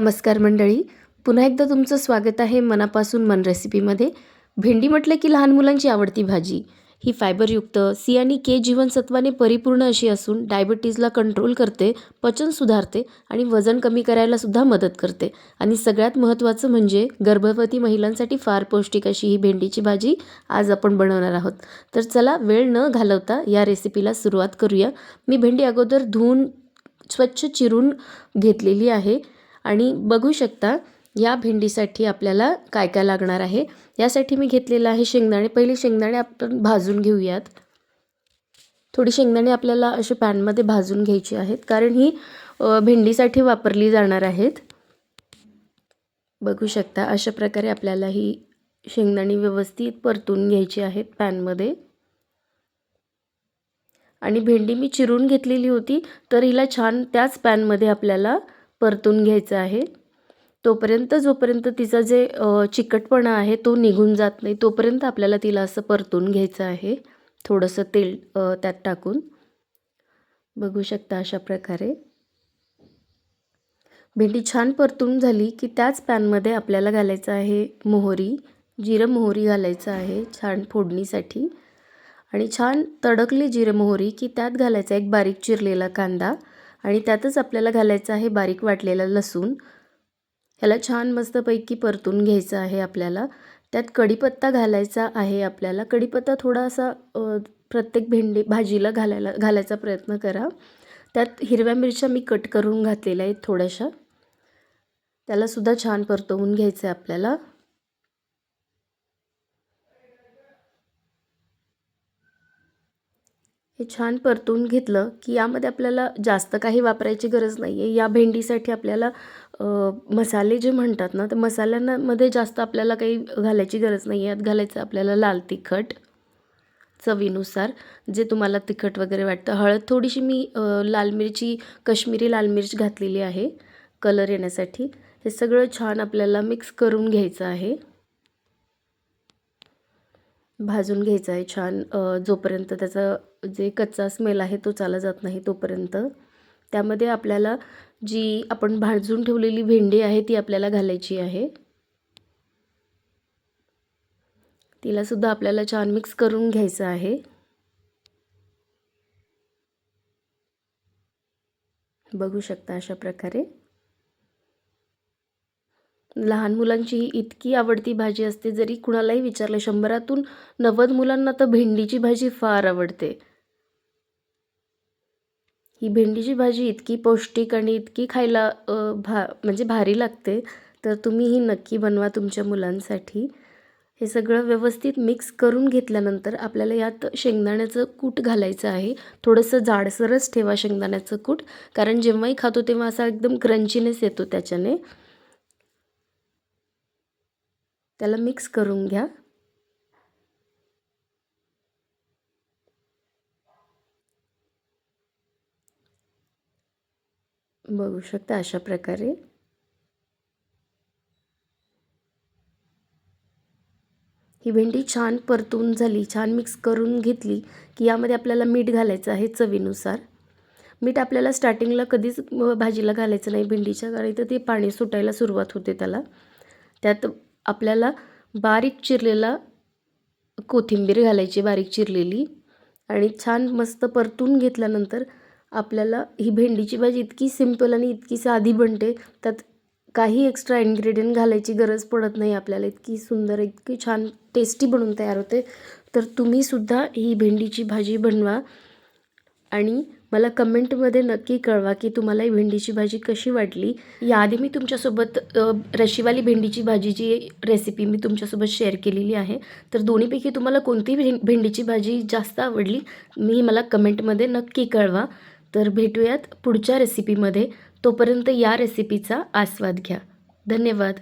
नमस्कार मंडळी. पुन्हा एकदा तुमचं स्वागत आहे मनापासून मन रेसिपीमध्ये. भेंडी म्हटलं की लहान मुलांची आवडती भाजी. ही फायबरयुक्त सी आणि के जीवनसत्वाने परिपूर्ण अशी असून डायबिटीजला कंट्रोल करते पचन सुधारते आणि वजन कमी करायला सुद्धा मदत करते. आणि सगळ्यात महत्त्वाचं म्हणजे गर्भवती महिलांसाठी फार पौष्टिक अशी ही भेंडीची भाजी आज आपण बनवणार आहोत. तर चला वेळ न घालवता या रेसिपीला सुरुवात करूया. मी भेंडी अगोदर धुवून स्वच्छ चिरून घेतलेली आहे. आणि बघू शकता या भेंडीसाठी आपल्याला काय काय लागणार आहे. यासाठी मी घेतलेलं आहे शेंगदाणे. पहिले शेंगदाणे आपण भाजून घेऊयात. थोडी शेंगदाणे आपल्याला असे पॅनमध्ये भाजून घ्यायची आहेत कारण ही भेंडीसाठी वापरली जाणार आहेत. बघू शकता अशा प्रकारे आपल्याला ही शेंगदाणी व्यवस्थित परतून घ्यायची आहेत पॅनमध्ये. आणि भेंडी मी चिरून घेतलेली होती तर हिला छान त्याच पॅनमध्ये आपल्याला परतून घ्यायचं आहे. तोपर्यंत जोपर्यंत तिचा जे चिकटपणा आहे तो निघून जात नाही तोपर्यंत आपल्याला तिला असं परतून घ्यायचं आहे. थोडंसं तेल त्यात टाकून. बघू शकता अशा प्रकारे. भेंडी छान परतून झाली की त्याच पॅनमध्ये आपल्याला घालायचं आहे मोहरी जिरं मोहरी घालायचं आहे छान फोडणीसाठी. आणि छान तडकली जिरं मोहरी की त्यात घालायचा एक बारीक चिरलेला कांदा. आणि त्यातच आपल्याला घालायचं आहे बारीक वाटलेला लसूण. ह्याला छान मस्तपैकी परतून घ्यायचं आहे आपल्याला. त्यात कढीपत्ता घालायचा आहे आपल्याला. कढीपत्ता थोडासा प्रत्येक भेंडी भाजीला घालायला घालायचा प्रयत्न करा. त्यात हिरव्या मिरच्या मी कट करून घातलेल्या आहेत थोड्याशा. त्यालासुद्धा छान परतवून घ्यायचं आहे आपल्याला. हे छान परतून घेतलं की यामध्ये आपल्याला जास्त काही वापरायची गरज नाही आहे या भेंडीसाठी आपल्याला मसाले जे म्हणतात ना तर मसाल्यांमध्ये जास्त आपल्याला काही घालायची गरज नाही यात घालायचं आपल्याला लाल तिखट चवीनुसार जे तुम्हाला तिखट वगैरे वाटतं. हळद थोडीशी मी लाल मिरची कश्मीरी लाल मिर्च घातलेली आहे कलर येण्यासाठी. हे सगळं छान आपल्याला मिक्स करून घ्यायचं आहे. भाजून घ्यायचं आहे छान जोपर्यंत त्याचं जे कच्चा स्मेल आहे तो चाला जात नाही तोपर्यंत. त्यामध्ये आपल्याला जी आपण भाजून ठेवलेली भेंडी आहे ती आपल्याला घालायची आहे. तिलासुद्धा आपल्याला छान मिक्स करून घ्यायचं आहे. बघू शकता अशा प्रकारे. लहान मुलांची ही इतकी आवडती भाजी असते जरी कुणालाही विचारलं शंभरातून नव्वद मुलांना तर भेंडीची भाजी फार आवडते. ही भेंडीची भाजी इतकी पौष्टिक आणि इतकी खायला भा म्हणजे भारी लागते तर तुम्ही ही नक्की बनवा तुमच्या मुलांसाठी. हे सगळं व्यवस्थित मिक्स करून घेतल्यानंतर आपल्याला यात शेंगदाण्याचं कूट घालायचं आहे. थोडंसं जाडसरच ठेवा शेंगदाण्याचं कूट कारण जेव्हाही खातो तेव्हा असा एकदम क्रंचीनेस येतो त्याच्याने. त्याला मिक्स करून घ्या. बघू शकता अशा प्रकारे. ही भेंडी छान परतून झाली छान मिक्स करून घेतली की यामध्ये आपल्याला मीठ घालायचं आहे चवीनुसार. मीठ आपल्याला स्टार्टिंगला कधीच भाजीला घालायचं नाही भेंडीच्या कारण तर ते पाणी सुटायला सुरुवात होते त्याला. त्यात आपल्याला बारीक चिरलेला कोथिंबीर घालायची बारीक चिरलेली. आणि छान मस्त परतून घेतल्यानंतर आपल्याला ही भेंडीची भाजी इतकी सिंपल आणि इतकी साधी बनते त्यात काही एक्स्ट्रा इन्ग्रेडियंट घालायची गरज पडत नाही आपल्याला. इतकी सुंदर इतकी छान टेस्टी बनवून तयार होते. तर तुम्हीसुद्धा ही भेंडीची भाजी बनवा आणि मला कमेंटमध्ये नक्की कळवा की तुम्हाला ही भेंडीची भाजी कशी वाटली. याआधी मी तुमच्यासोबत रशीवाली भेंडीची भाजीची रेसिपी मी तुमच्यासोबत शेअर केलेली आहे. तर दोन्हीपैकी तुम्हाला कोणती भेंडीची भाजी जास्त आवडली मी मला कमेंटमध्ये नक्की कळवा. तर भेटूयात पुढच्या रेसिपीमध्ये तोपर्यंत या रेसिपीचा आस्वाद घ्या. धन्यवाद.